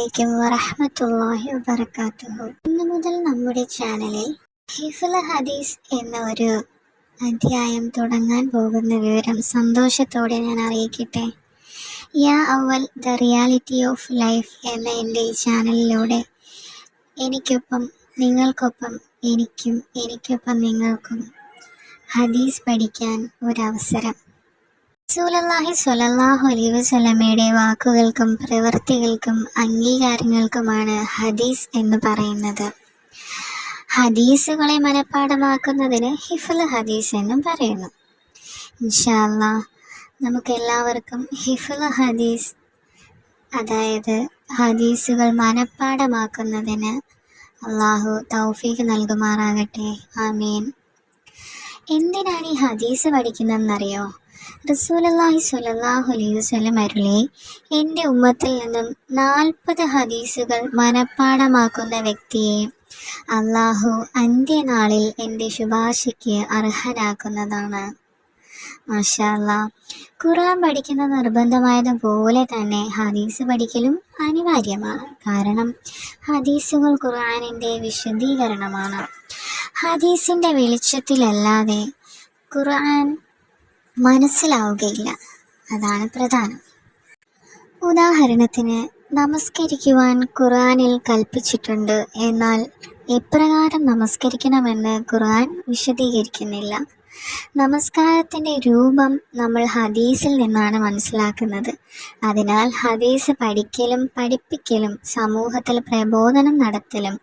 അലൈക്കും വറഹമത്തല്ലാഹി വബറകാതുഹു. ഇന്നു മുതൽ നമ്മുടെ ചാനലിൽ ഹിഫുൽ ഹദീസ് എന്ന ഒരു അധ്യായം തുടങ്ങാൻ പോകുന്ന വിവരം സന്തോഷത്തോടെ ഞാൻ അറിയിക്കട്ടെ. യാ അവൽ ദ റിയാലിറ്റി ഓഫ് ലൈഫ് എന്ന എന്റെ ഈ ചാനലിലൂടെ എനിക്കൊപ്പം നിങ്ങൾക്കൊപ്പം എനിക്കും എനിക്കൊപ്പം നിങ്ങൾക്കും ഹദീസ് പഠിക്കാൻ ഒരവസരം റസൂലല്ലാഹി സ്വലല്ലാഹു അലൈഹി വസല്ലമയുടെ വാക്കുകൾക്കും പ്രവൃത്തികൾക്കും അംഗീകാരങ്ങൾക്കുമാണ് ഹദീസ് എന്ന് പറയുന്നത്. ഹദീസുകളെ മനഃപ്പാടമാക്കുന്നതിന് ഹിഫുൽ ഹദീസ് എന്നും പറയുന്നു. ഇൻഷാല്ല നമുക്ക് എല്ലാവർക്കും ഹിഫുൽ ഹദീസ് അതായത് ഹദീസുകൾ മനഃപ്പാടമാക്കുന്നതിന് അള്ളാഹു തൗഫീഖ് നൽകുമാറാകട്ടെ. ആമീൻ. എന്തിനാണ് ഈ ഹദീസ് പഠിക്കുന്നതെന്നറിയോ? റസൂലല്ലാഹി സ്വല്ലല്ലാഹു അലൈഹി എന്റെ ഉമ്മത്തിൽ നിന്നും നാൽപ്പത് ഹദീസുകൾ മനഃപ്പാടമാക്കുന്ന വ്യക്തിയെ അള്ളാഹു അന്ത്യനാളിൽ എന്റെ ശുപാർശയ്ക്ക് അർഹനാക്കുന്നതാണ്. മാഷാല്ല ഖുർആൻ പഠിക്കുന്ന നിർബന്ധമായതുപോലെ തന്നെ ഹദീസ് പഠിക്കലും അനിവാര്യമാണ്. കാരണം ഹദീസുകൾ ഖുർആനിന്റെ വിശദീകരണമാണ്. ഹദീസിന്റെ വെളിച്ചത്തിലല്ലാതെ ഖുർആൻ മനസ്സിലാവുകയില്ല. അതാണ് പ്രധാനം. ഉദാഹരണത്തിന് നമസ്കരിക്കുവാൻ ഖുർആാനിൽ കൽപ്പിച്ചിട്ടുണ്ട് എന്നാൽ എപ്രകാരം നമസ്കരിക്കണമെന്ന് ഖുർആൻ വിശദീകരിക്കുന്നില്ല. നമസ്കാരത്തിന്റെ രൂപം നമ്മൾ ഹദീസിൽ നിന്നാണ് മനസ്സിലാക്കുന്നത്. അതിനാൽ ഹദീസ് പഠിക്കലും പഠിപ്പിക്കലും സമൂഹത്തിൽ പ്രബോധനം നടത്തലും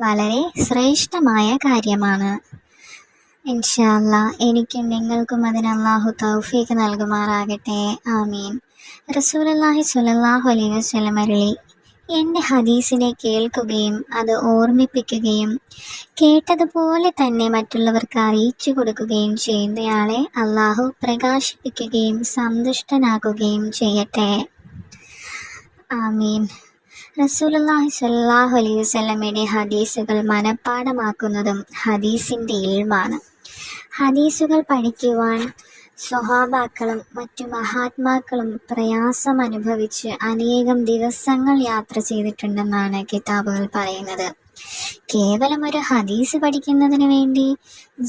വളരെ ശ്രേഷ്ഠമായ കാര്യമാണ്. ഇൻഷാല്ല എനിക്കും നിങ്ങൾക്കും അതിന് അള്ളാഹു തൗഫീഖ് നൽകുമാറാകട്ടെ. ആമീൻ. റസൂലല്ലാഹി സ്വല്ലല്ലാഹു അലൈഹി വസല്ലം അരുളി. എന്റെ ഹദീസിനെ കേൾക്കുകയും അത് ഓർമ്മിപ്പിക്കുകയും കേട്ടതുപോലെ തന്നെ മറ്റുള്ളവർക്ക് അറിയിച്ചു കൊടുക്കുകയും ചെയ്യുന്നയാളെ അള്ളാഹു പ്രകാശിപ്പിക്കുകയും സന്തുഷ്ടനാകുകയും ചെയ്യട്ടെ. ആമീൻ. റസൂലുള്ളാഹി സ്വല്ലല്ലാഹു അലൈഹി വസല്ലമയുടെ ഹദീസുകൾ മനഃപ്പാടമാക്കുന്നതും ഹദീസിന്റെ ഇൽമാണ്. ഹദീസുകൾ പഠിക്കുവാൻ സ്വഹാബാക്കളും മറ്റു മഹാത്മാക്കളും പ്രയാസം അനുഭവിച്ച് അനേകം ദിവസങ്ങൾ യാത്ര ചെയ്തിട്ടുണ്ടെന്നാണ് കിതാബുകൾ പറയുന്നത്. കേവലം ഒരു ഹദീസ് പഠിക്കുന്നതിന് വേണ്ടി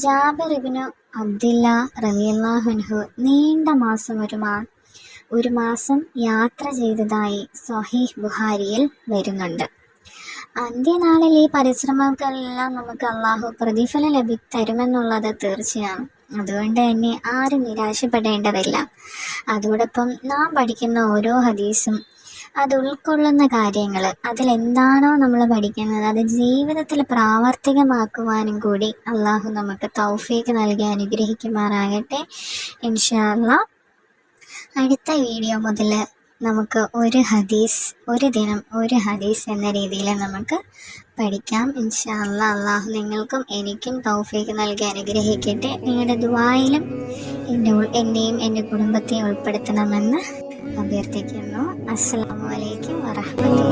ജാബിർ ഇബ്നു അബ്ദില്ല റലിയല്ലാഹുൻഹു നീണ്ട മാസം ഒരു മാ ഒരു മാസം യാത്ര ചെയ്തതായി സ്വഹീഹ് ബുഹാരിയിൽ വരുന്നുണ്ട്. അന്ത്യനാളിൽ ഈ പരിശ്രമങ്ങൾക്കെല്ലാം നമുക്ക് അള്ളാഹു പ്രതിഫലം ലഭി തരുമെന്നുള്ളത് തീർച്ചയാണ്. അതുകൊണ്ട് തന്നെ ആരും നിരാശപ്പെടേണ്ടതില്ല. അതോടൊപ്പം നാം പഠിക്കുന്ന ഓരോ ഹദീസും അത് ഉൾക്കൊള്ളുന്ന കാര്യങ്ങൾ അതിലെന്താണോ നമ്മൾ പഠിക്കുന്നത് അത് ജീവിതത്തിൽ പ്രാവർത്തികമാക്കുവാനും കൂടി അള്ളാഹു നമുക്ക് തൗഫീക്ക് നൽകി അനുഗ്രഹിക്കുമാറാകട്ടെ. ഇൻഷാല്ല അടുത്ത വീഡിയോ മുതൽ നമുക്ക് ഒരു ഹദീസ് ഒരു ദിനം ഒരു ഹദീസ് എന്ന രീതിയിൽ നമുക്ക് പഠിക്കാം. ഇൻഷാ ഇൻഷാല്ല അള്ളാഹു നിങ്ങൾക്കും എനിക്കും തൗഫീക്ക് നൽകി അനുഗ്രഹിക്കട്ടെ. നിങ്ങളുടെ ദുബായിലും എന്റെ എന്നെയും എന്റെ കുടുംബത്തെയും ഉൾപ്പെടുത്തണമെന്ന് അഭ്യർത്ഥിക്കുന്നു. അസ്സാം വലൈക്കും വാബർക്കാത്തു